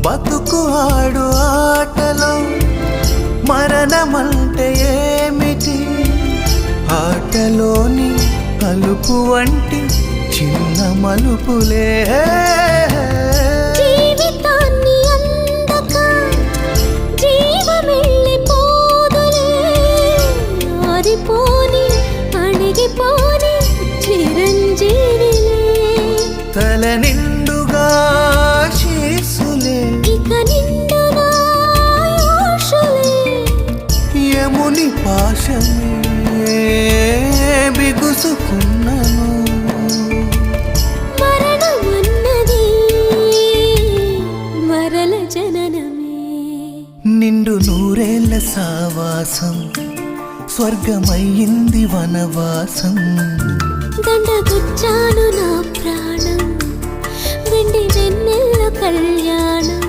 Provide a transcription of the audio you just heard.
బతుకు ఆడు ఆటలో. మరణమంటే ఏమిటి? ఆటలోని అలుపు వంటి చిన్న మలుపులే. తల నిండుగా యముని పాశమే బిగుసుకున్నను. మరణమన్నది మరల జననమే. నిండు నూరేళ్ళ సావాసం స్వర్గమయ్యింది వనవాసం. దండగుచ్చాను నా ప్రాణం.